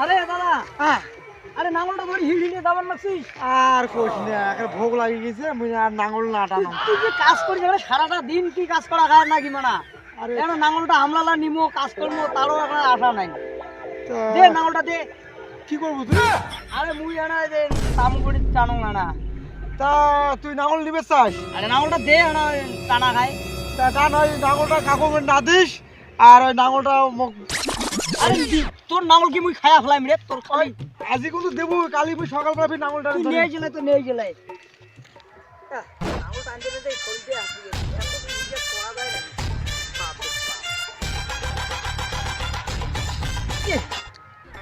আরে দাদা হ্যাঁ। আরে নাঙলটা ধরে হিল হিলে দাবার লাগছিস আর কোশ না একটা ভোগ লাগিয়ে গেছে মুই আর নাঙল না টানো। তুই যে কাজ করিস এবারে সারাটা দিন কি কাজ করা খায় নাকি মানা? আরে কেন নাঙলটা হামলালা নিমো কাজ করব তারও একটা আশা নাই। দে নাঙলটা দে। কি করব তুই? আরে মুই আনা যে তামগুড়ি টানো না তা তুই নাঙল নিবে চাস আরে নাঙলটা দে আনা টানা খায় তা তা নয় নাঙলটা কাকু না দিস আর ওই নাঙলটা মোক আরে তোর নাঙল কি মুই খায়া ফেলাইম রে? তোর কই আজি কিন্তু দেবো কালি মুই সকালবেলা ফির নাঙলটা তুই নিয়ে গেলে তো নিয়ে গেলে চলতে এত কি করা যায় না।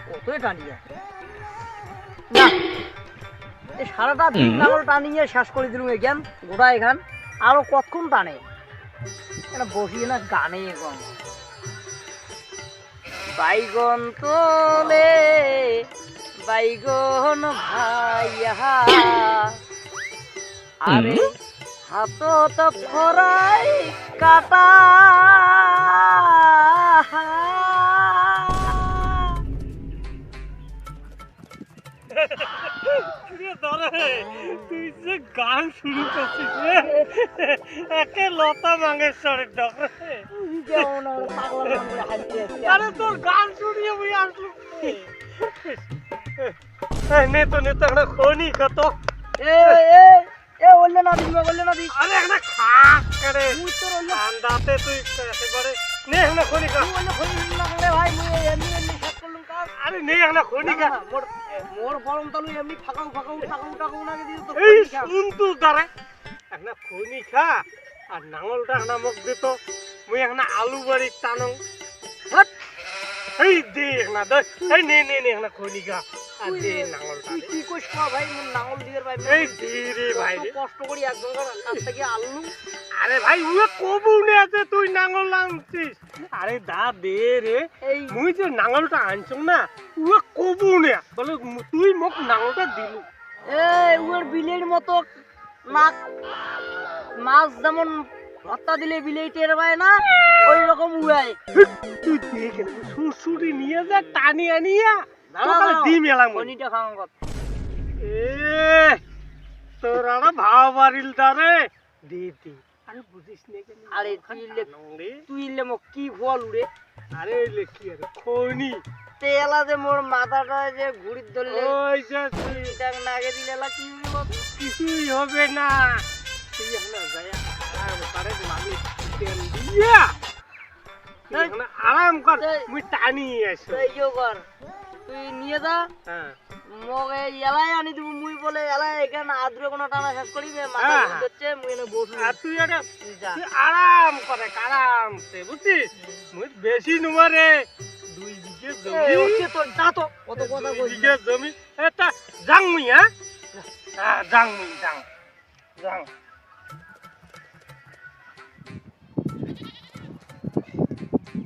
কতই টানি না। সারাটা দিন নাঙল টানিয়ে শেষ করে দিলুম এখান গোটা এখান আরও কতক্ষণ টানে? এটা বসিয়ে না গানে এখন বাইগন তোলে বাইগন ভাইয়া। আরে হাতত খরাই কাটা। গান শুরু করছিস রে। একে লতা মঙ্গেশ্বরের ডক রে আর তোর গান শুনিয়ে মুই আসলো এই নে তো নে তো একটা খনি কত এ এ এ বললে না দিবা বললে না দি আরে একটা খাস করে। মুই তোর বললে ঠান্ডাতে তুই একেবারে নে একটা খনি খা। তুই বললে খই না ভাই মুই এমনি এমনি শেষ করলুম কাজ। আরে নে একটা খনি খা। মোর মোর গরম তালু এমনি ফাঁকাও ফাঁকাও টাকাও টাকাও না দিয়ে তো এই খই খাম। শুন তো দাঁড়া। একটা খনি খা আর নাঙলটা একটা মোক দিত মুই একনা আলু বাড়ি টানো হট। এই দে একনা দে। এই নে নে নে একনা খনি খা দে নাঙলটা তুই কি কইস না ভাই মোর নাঙল দিয়ে ভাই এই দে ভাই কষ্ট করি একজনের কাছ থেকে আনলুম আরে ভাই উয়ে কবু নে আছে তুই নাঙল আনছিস আরে দা দে রে। মুই যে নাঙলটা আনছম না উয়ে কবু নে বলে তুই মোক নাঙলটা দিলু। এই উয়ের বিলের মতো নাক মাছ যেমন ভত্তা দিলে বিলেই টের পায় না ওই রকম উয়াই। তুই দেখে সুরসুরি নিয়ে যা টানি আনিয়া। দাঁড়াও, তোকে দাঁড়াও। দি খাওয়া কথা। এ তোর আর ভাব বাড়িল তারে দি দি। আরে বুঝিস নে কেন? আরে তুই লে তুই লে মো কি ফল উড়ে? আরে লে কি আরে খনি। তেলা যে মোর মাথাটা যে ঘুরির ধরলে। ওই যে তুই। টাক নাগে দিলে লা কি বাবা? কিছুই হবে না। তুই এখন যায় মামি তেল দিয়া আরাম কর মুই টানি তো এই কর। তুই নিয়ে যা। হ্যাঁ। মগে এলাই আনি দিব মুই বলে এলাই এখানে আদ্রে কোনো টানা শেষ করিবে মাথা হ্যাঁ। ধরছে মুই এনে বসু আর তুই এটা তুই আরাম করে আরামসে বুঝছিস? মুই বেশি নুমারে দুই বিঘে জমি। হচ্ছে তোর যা তো কত কথা কইছিস। বিঘে জমি। এটা যাং মুই হ্যাঁ? হ্যাঁ যাং মুই যাং যাং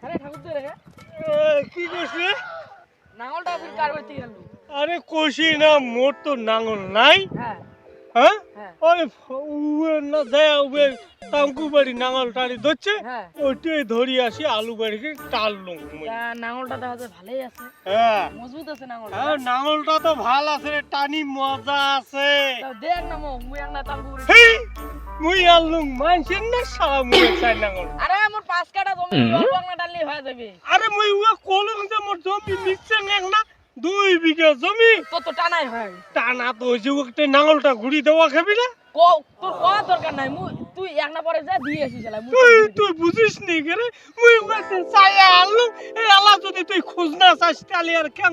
আরে ঠাকুর রে। কি করছিস নাঙলটা ফির কার করতে গেল। আরে কষি না মোর তো নাঙল নাই। হ্যাঁ। হ্যাঁ? হ্যাঁ। ওই উয়ে না দেয় উবে তাঙ্কু বাড়ি নাঙল টাড়ি ধরছে হ্যাঁ। ওইটাই ধরি আসি আলু বাড়িকে টাললুম নাঙলটা দেখা যায় ভালোই আছে। হ্যাঁ। মজবুত আছে নাঙলটা। হ্যাঁ নাঙলটা তো ভালো আছে রে, টানি মজা আছে। দেখ না মো মুই আলুম মানছেন না সারা মুই চাই নাঙল? আরে আমার পাঁচ কাটা জমি হয়ে যাবে। আরে মুই উয়ে কলম যে মোর জমি নিচ্ছে না দুই বিঘা জমি? তো তো টানাই হয়। টানা তো হয়েছে একটা নাঙলটা ঘুরি দেওয়া খাবি না? ক তোর কোয়া দরকার নাই মুই তুই এক না পরে যা দিয়ে আসিস শালা তুই তুই বুঝিস নি রে? মুই উয়ে চাই আলুম এই আলা যদি তুই খোঁজ না চাস তাহলে আর কেন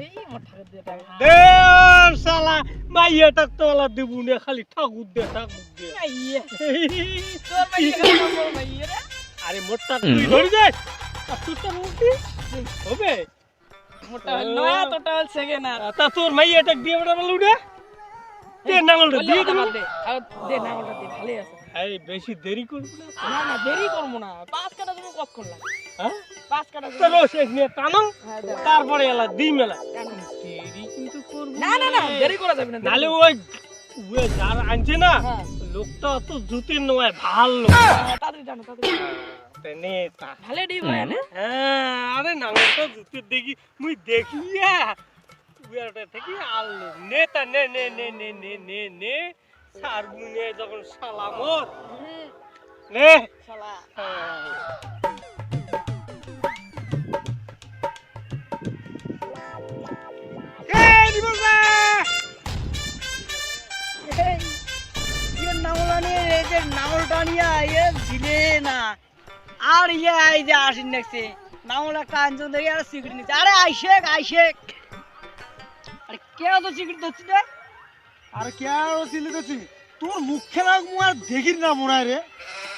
এই ঠাকুর দিয়ে টাকা দেড় সালা মাইয়াটাক তো আলা দেবু না খালি ঠাকুর দে ঠাকুর দে। ইয়ে তোর রে? আরে মোটটা তুই ধরে যাস আর তোরটা মুক্তি হবে? মোটা নয়া তোটা সেকেন্ড আর তা তোর মাইয়াটাক দিয়ে বেটা বলু রে দে নাঙলটা দিয়ে দে আর দে নাঙলটা দে ভালোই আছে। এই বেশি দেরি করবি না। না না দেরি করব না। পাঁচ কাটা তুমি কত করলাম হ্যাঁ? পাঁচ কাটা চলো শেষ নিয়ে হ্যাঁ, তারপরে এলা দিই মেলা। কেন? দেরি কিন্তু করবি না না না দেরি করা যাবে না নালে ওই ওই যার আনছে না হ্যাঁ। লোকটা অত জুতি নয় ভালো। তাড়াতাড়ি টানো তাড়াতাড়ি তেনে তা ভালে ডিম হ্যাঁ আরে নাঙ্গলটা জুতির দেখি মুই দেখিয়া উয়াটা থেকে আল্লু নেতা নে নে নে নে নে নে নে সার যখন সালামত নে। শালা আর ইয়ে এই যে আসিন দেখছে। দেখে আর সিগারেট নিচ্ছে। আরে আইশেক আইশেক আরে কে তো সিগারেট ধরছি রে? আর কে আর তো তোর মুখে আর দেখির না মনে রে।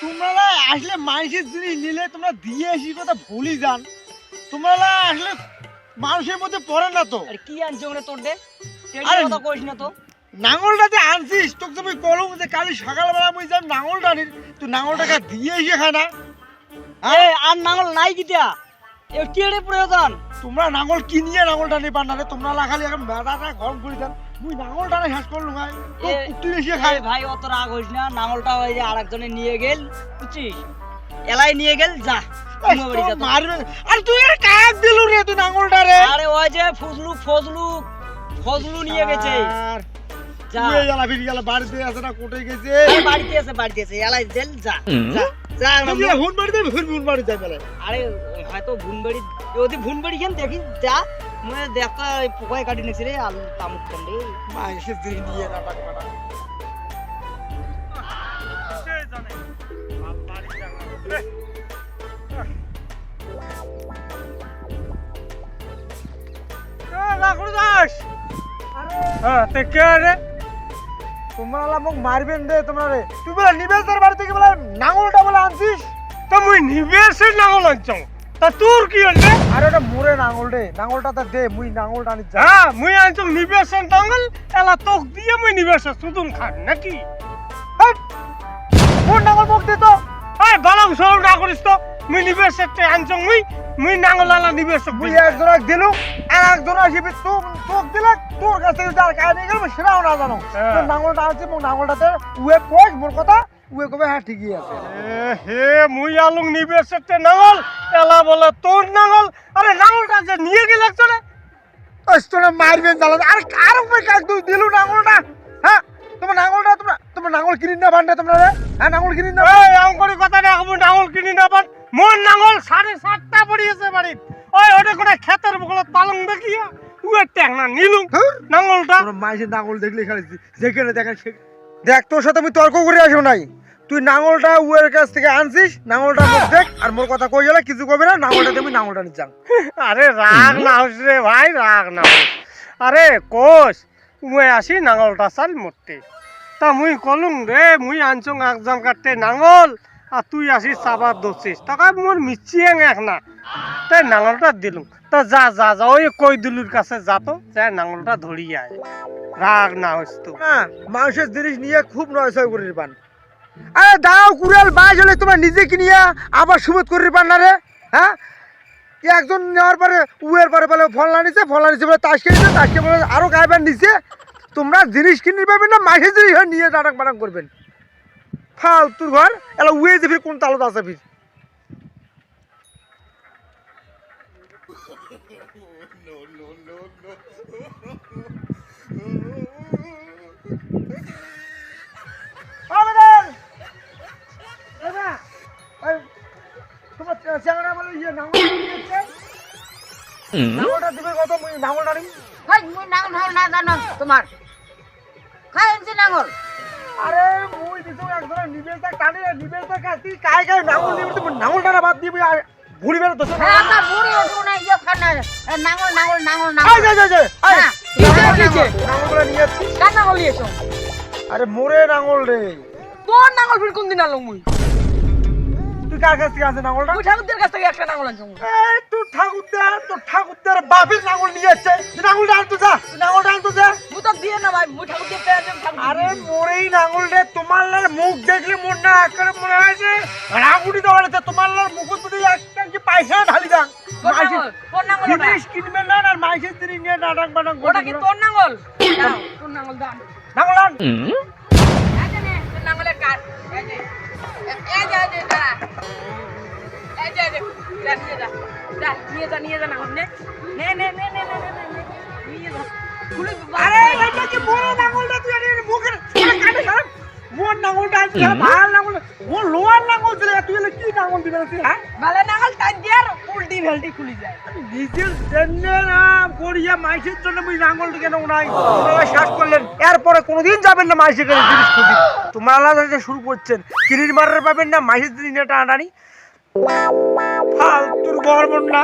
তোমরা আসলে মানুষের জিনিস নিলে তোমরা দিয়ে আসি কথা ভুলি যান। তোমরা আসলে মানুষের মধ্যে পড়ে না তো। আরে কি আনছো তোর দে? আরে- কথা কইস না তো। নাঙলটা যে আনছিস তোকে তুমি কলম যে কালি সকালবেলা মুই নাঙলটা নিন তুই নাঙলটাকে দিয়ে এসে খায় না। এ আর নাঙল নাই কিটা এ কি প্রয়োজন? তোমরা নাঙল কিনিয়ে নাঙলটা নিবার না রে তোমরা খালি এখন মেদাটা গরম করে দেন মুই নাঙলটা শেষ করলুম ভাই তো কুটি এসে খায় ভাই অত রাগ হইস না। নাঙলটা ওই যে আরেকজনে নিয়ে গেল বুঝছিস? এলাই নিয়ে গেল যা। মারবে। আরে তুই এটা কাক দিলু রে তুই নাঙলটা রে আরে ওই যে ফজলু ফজলু ফজলু নিয়ে গেছে। আর যা। তুই গেলা ফিরে গেলা বাড়িতে আছে না কোটে গেছে? বাড়িতে আছে বাড়িতে আছে। এলাই জেল যা যা। যা তুই যে হুন হুন হুন বাড়ি যাই বেলা। আরে হয়তো ভুনবাড়ি যদি ভুনবাড়ি গেন দেখি যা মনে দেখা পোকায় কাটি নিছি রে আলু তামুক কান্ডে মা এসে নিয়ে না পাটা বাড়ি। দাস হ্যাঁ তে কে রে? তোমরা মোক মারবেন রে তোমরা রে তুই বলে নিবেশের বাড়ি থেকে বলে নাঙলটা বলে আনছিস? তা মুই নিবেশের নাঙল আনছং তা তোর কি হলে আরে ওটা মোরে নাঙল রে। নাঙলটা তো দে মুই নাঙলটা আনি হ্যাঁ মুই আনছং নিবেশের নাঙল। এলা তোক দিয়ে মুই নিবেশের সুদুন খান নাকি! কোন নাঙল মোক দে তো? এই বালক সব না করিস তো। মুই নিবেশের তে আনছং মুই মুই নাঙল আলা নিবেশক মুই একজনক দিলু আর একজন আসিবি তোক তোক দিলে তোর কাছে যার কাজ নিয়ে গেল সেটাও না জানো। নাঙলটা আনছি মোক নাঙলটাতে উয়ে কই মোর কথা উয়ে কবে হ্যাঁ ঠিকই আছে। হে মুই আলুং নিবেশের তে নাঙল এলা বলে তোর নাঙল আরে নাঙলটা যে নিয়ে গেল একজনে। তোরা মারবেন জ্বালা আর আর কাক তুই দিলু নাঙলটা হ্যাঁ? তোমার নাঙলটা তোমরা তোমার নাঙল কিনি না বান্ডা তোমরা হ্যাঁ নাঙল কিনি না এই অঙ্করি কথা না নাঙল কিনি না পান। মোর নাঙল সাড়ে সাতটা পড়িয়েছে বাড়িত। ওই ওটা কোনে ক্ষেতের বগলত পালং দেখিয়া উয়ে ট্যাং না নিলুম ধুর। নাঙলটা। মাইসের নাঙল দেখলে খালি যেখানে দেখেন দেখ তোর সাথে আমি তর্ক করে আসব নাই। তুই নাঙলটা উয়ের কাছ থেকে আনছিস নাঙলটা মুখ দেখ আর মোর কথা কই গেলে কিছু কবে না নাঙলটা তুমি নাঙলটা নিচ্ছ আরে রাগ না হোস রে ভাই রাগ না হোস আরে কোষ উয়ে আসি নাঙলটা চাল মরতে। তা মুই কলুম রে মুই আনছং একজন কাটতে নাঙল। আর তুই আসিস চাবার দোষিস টাকা মোর মিচ্ছি এক না। তাই নাঙলটা দিলুম। তা যা যা যা, ওই কই দুলুর কাছে যা তো। যাই নাঙলটা ধরিয়ে আয়। রাগ না হোস তো। মানুষের জিনিস নিয়ে খুব নয়সয় করে পান। আরে দাও কুড়াল বাজ হলে তোমরা নিজে কিনিয়া আবার সুবোধ করে পান না রে হ্যাঁ? একজন নেওয়ার পরে, উয়ের পরে বলে ফলনা নিছে ফলনা নিছে। বলে তাস কিনেছে তাস কিনে বলে, আরও গাইবার নিছে তোমরা জিনিস কিনে পাবেন না মাসের জিনিস নিয়ে টাটাক বাটাক করবেন। ফালতুর ঘর এলা উয়ে যে ফির কোন তালত আছে ফির তোমার ইয়ে খাই নাঙল। আরে হ্যাঁ আমার ওঠো না ইয়ে খানা হ্যাঁ, নিচে নাঙ্গলটা নিয়ে কার নিয়েছো আরে মোরে নাঙ্গল রে। তোর নাঙল ফির কোন দিন আলো মুই? তুই কার কাছ থেকে আছে নাঙ্গলটা মুই ঠাকুরদের কাছ থেকে একটা আনছো এই তুই ঠাকুরদার তোর ঠাকুরদার বাপের নাঙ্গল নিয়ে যাচ্ছে তুই নাঙ্গলটা আনতো যা তুই নাঙ্গলটা আনতো যা। মুই তো দিয়ে না ভাই মুই ঠাকুরদের পেয়ে আরে মোরেই নাঙ্গল মুখ দেখলে মন না করে মনে হয় যে রাগুড়ি দৌড়াতে তোমার লোক মুখ পুটি একটা কি পয়সা ঢালি দাও জিনিস কিনবে না আর মাইসের জিনিস নিয়ে নাটক বাটক ওটা কি তোর নাঙ্গল তোর নাঙ্গল দাম। নাঙ্গল নে নে। নে নে নে নে নে মুখের মোর নাঙ্গলটা আনছি ভালো নাঙ্গল ও লোয়ার নাঙ্গল ছিল তুই এলে কি নাঙ্গল দিবে তুই? হ্যাঁ? ভালো নাঙল টান দিয়ে আর উল্টি ভেল্টি খুলে যায়। নিজের জন্য নাম করিয়া মাইসের জন্য মুই নাঙ্গলটা কেন নাই করলেন এরপরে কোনোদিন যাবেন না মাইসে করে জিনিস খুঁজি। তোমরা আলাদা শুরু করছেন কিরির মারার পাবেন না মাইসের দিন এটা আনানি। ফালতুর গর্ব না।